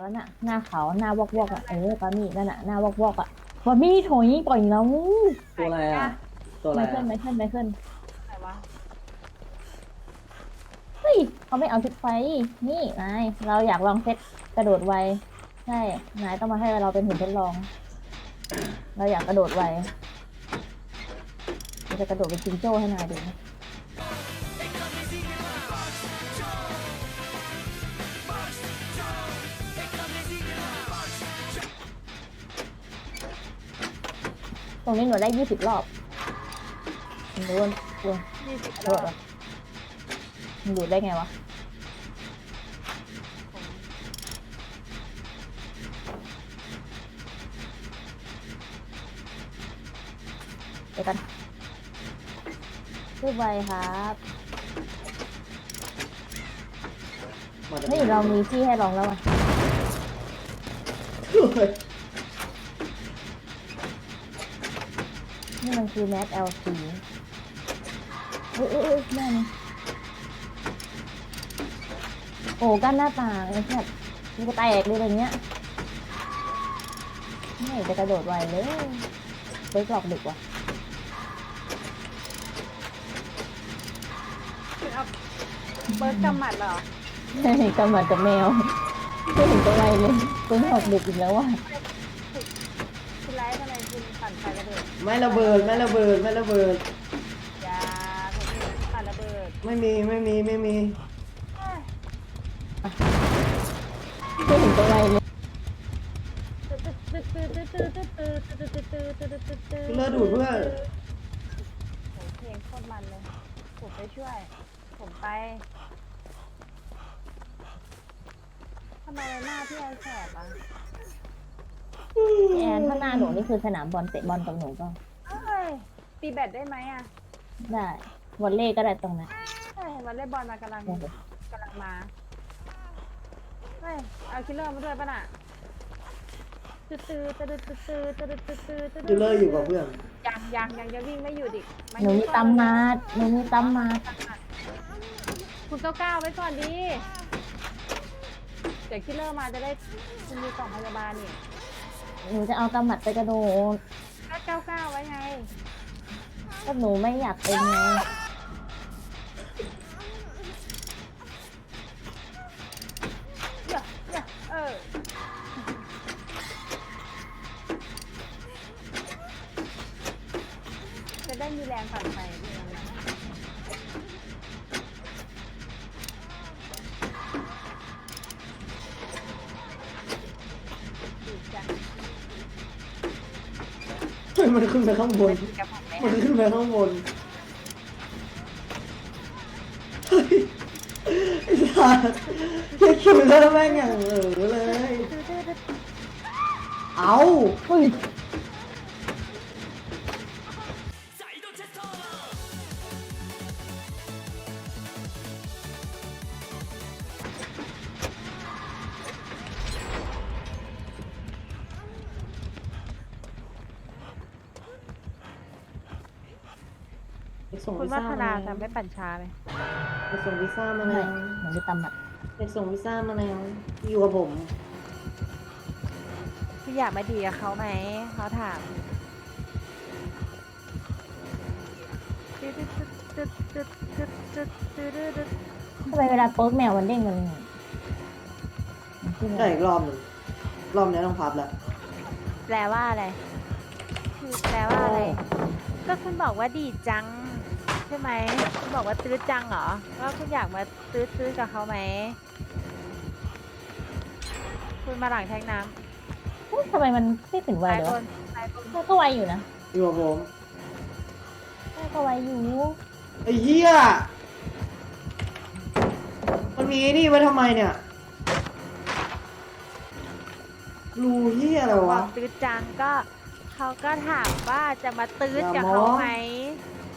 แล้วน่ะ หน้าเขาหน้าวอกวอกๆอะเออปามี่นั่นน่ะหน้าวอกวอกๆอะปามี่โถยปล่อยแล้วตัวอะไรอะตัวอะไรไม่ขึ้นอะไม่ขึ้นไม่ขึ้นไหนวะเฮ้ยเขาไม่เอาชุดไฟนี่นายเราอยากลองเซตกระโดดไวใช่นายต้องมาให้เราเป็นหุ่นทดลอง เราอยากกระโดดไวเราจะกระโดดเป็นจิงโจ้ให้นายดูนะ รงนี้หนูได้ยี่สิบรอบหนูว่าตัวยี่สิบโดดเหรอมันดูดได้ไงวะ เดี๋ยวกันรูปไวครับมาจากนี่เรามีที่ให้ลองแล้วอะ เฮ้ย นี่มันคือแมสเอ้ยเอ้ยเอ้ยแม่นโอ้กั้นหน้าต่างไอ้แบบมันก็แตกเลยแบบเนี้ยไม่จะกระโดดไวเลยเบิร์กหลอกดึกว่ะคือเอาเบิร์ดกำหมัดเหรอใช่กำหมัดกับแมวไม่เห็นจะไวเลยเบิร์กหลอกดึกอีกแล้วว่ะ คุณไลฟ์ทำไมคุณ ปั่นไฟระเบิดไม่ระเบิดไม่ระเบิดไม่ระเบิดอยาผมเห็นปั่นระเบิดไม่มีไม่มีไม่มีเอ้ยไม่เห็นจะไวเลยเลือดดูดเพื่อนโหเพลงโคตรมันเลย ผมไปช่วย ผมไปทำไมหน้าพี่แอนแสบอะ แอนข้างหน้าหนูนี่คือสนามบอลเตะบอลกับหนูก็เอ้ยตีแบดได้ไหมอะได้วอลเล่ก็ได้ตรงนั้นเอ้ยเห็นวันเล่นบอลมากำลังกำลังมาเฮ้ยเอาคิลเลอร์มาด้วยป่ะน่ะตื้อตื้อตื้อตื้อตื้อตื้อตื้อตื้อตื้อคิลเลอร์อยู่กับเพื่อนยังยังยังจะวิ่งไม่หยุดอีกหนูมีตำมาดหนูมีตำมาดคุณเก้าเก้าไว้ก่อนดีเดี๋ยวคิลเลอร์มาจะได้คุณมีกล่องพยาบาลนี่ หนูจะเอากำหมัดไปกระโดดก็เก้าเก้าไว้ไงก็หนูไม่อยากเป็นไง มันขึ้นไปข้างบนกับผมไหมมันขึ้นไปข้างบนเฮ้ยไอ้สัสแค่คิวเลอร์แม่งอย่างเออเลย เอาเฮ้ย ส่งคุณพิซวัซ่าฒมานาแล้วทำไม่ปั่นช้าไหมไปส่งพิซซ่ามาไม่แล้วหนูมีตำหมัดไปส่งพิซซ่ามาแล้วอยู่กับผมพี่อยากมาดีกับเขาไหมเขาถามทำไมเวลาโป๊กแมวมันเด้งมันมันขึ้นได้อะไรอีกรอบหนึ่งรอบนี้ต้องพับแล้วแปลว่าอะไร คือแปลว่าอะไร ก็คุณบอกว่าดีจัง ใช่ไหมคุณบอกว่าตื้อจังเหรอว่าคุณอยากมาตื้อตื้อกับเขาไหม คุณมาหลังแทงน้เฮ้ยทำไมมันไม่ถึงำไวซ้ายเลยวะบนซ้ายบนแม่ก็ไวอยู่นะอยู่กับผมแม่ก็ไวอยู่ไอ้เหี้ยมันมีไอ้นี่ไว้ทำไมเนี่ยรูเหี้ยอะไรบอวะกตื้อจังก็เขาก็ถามว่าจะมาตื้ออย่ากับมองเขาไหม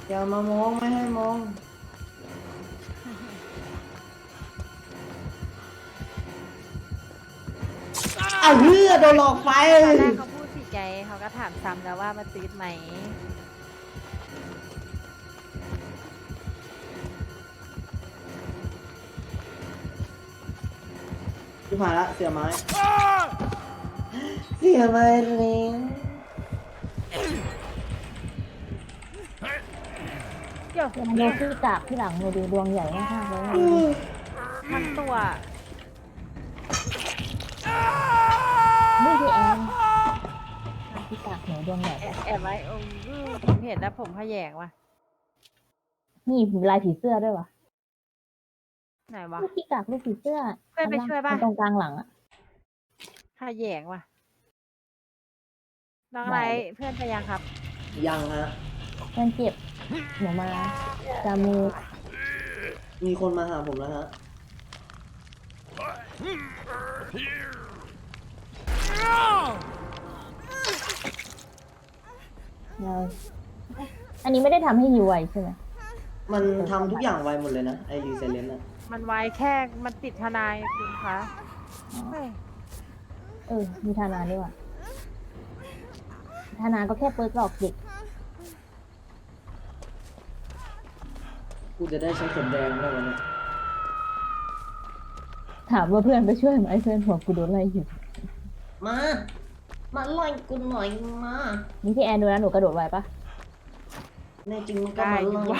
อย่ามามองไม่ให้มองอ้าวเหี้ยโดนหลอกไฟตอนแรกเขาพูดผิดไงเขาก็ถามซ้ำแล้วว่ามาตื้อไหมที่ผ่านละเสียไม้เสียไม้เลย เดี๋ยวมันดูที่กากที่หลังหนูดูดวงใหญ่มากๆเลยทั้งตัวนี่พี่แอนที่กากหนูดวงใหญ่แอบแอบไว้โอ้ยผมเห็นแล้วผมขยแยงว่ะ นี่ลายผีเสื้อด้วยวะไหนวะลูกที่กากลูกผีเสื้อเพื่อนไปช่วยปะตรงกลางหลังอะขยแยงว่ะน้องอะไรเพื่อนไปยังครับ ยังฮะเพื่อนเจ็บ หนูมาจามูกมีคนมาหาผมแล้วฮะ เราอันนี้ไม่ได้ทำให้ยูไวใช่ไหมมันทำทุกอย่างไวหมดเลยนะ ไอรีเซเลนอะมันไวแค่มันติดทนายคุณคะเฮ้ยเออ มีธานาด้วยว่ะธานาก็แค่เปิดหลอกเด็ก กูจะได้ใช้เข็มแดงแล้ววันนี้ถามว่าเพื่อนไปช่วยไหมเพื่อนหัวกูโดนไล่อยู่มา มาไล่กูหน่อยมานี่พี่แอนดูนะหนูกระโดดไวปะแน่จริงก็มาไล่กู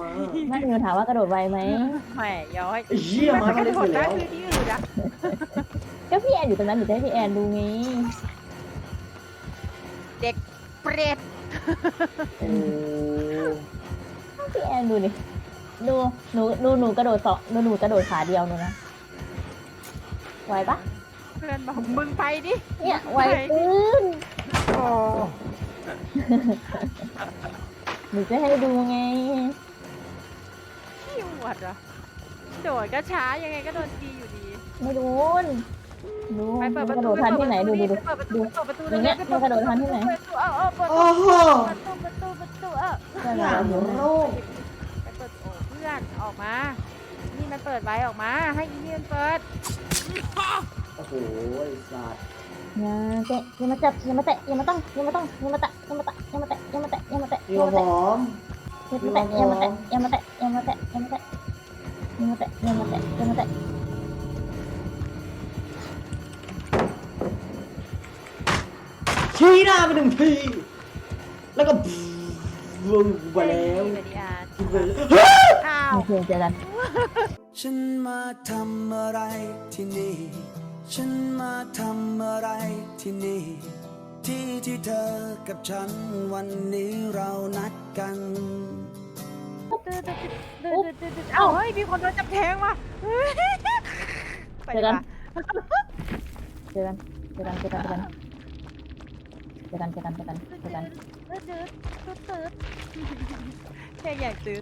มาไม่หนูถามว่ากระโดดไวไหมแหมย้อยไอ้เหี้ยมามันไม่กได้ระโดไปดได้แล้วคือที่อื่นอะก็พี่แอนอยู่ตรงนั้นหนูจะให้พี่แอนดูไงเด็กเปรตโอ้พี่แอนดูดิ ดูหนูดูหนูกระโดดสองดูหนูกระโดดขาเดียวหนูนะไหวปะเพื่อนบอกมึงไปดิเนี่ยไหวปืนโอ้หนูจะให้ดูไงขี้อวดเหรอโดดก็ช้ายังไงก็โดนตีอยู่ดีไม่โดนดูไปหเปิดปนูระกระตูโดดทันที่ไหนดูดูดูเปิดประตูดูเปิดประตูอย่างเงี้ยมันกระโดดทันที่ไหนเปิดประตูเอาเอาเปิดโอ้โหประตูประตูประตูเออเพื่อนอเราย่างอยู่โลกไปเปิดโอ้เ่อนออกมา นี่มันเปิดไว้ออกมา ให้อีนี่มันเปิด โอ้โหไอ้สัตว์อย่าเตะอย่ามาจับอย่ามาเตะอย่ามาต้องอย่ามาต้องอย่ามาแตะอย่ามาแตะอย่ามาเตะอย่ามาเตะอย่ามาเตะอยย่ามาเตะอมอย่ามาเตะอย่ามาเตะอย่ามาเตะอย่ามาเตะอย่ามาแตะอย่ามาแตะอย่ามาแตะชี้หน้าไปหนึ่งที แล้วก็บึ้งไปแล้ว โอเคเจอกัน ฉันมาทำอะไรที่นี่ ฉันมาทำอะไรที่นี่ ที่ที่เธอกับฉันวันนี้เรานัดกัน ตึ๊ดตึ๊ดตึ๊ดตึ๊ดตึ๊ดเอ้าเฮ้ยมีคนโดนจับแทงว่ะเฮ้ยไปดีกว่าเจอกัน เจอกัน เจอกัน เจอกัน เจอกัน เจอกัน เจอกัน ตึ๊ดินเดตึ๊ดตึ๊ด แค่อยากตื้อ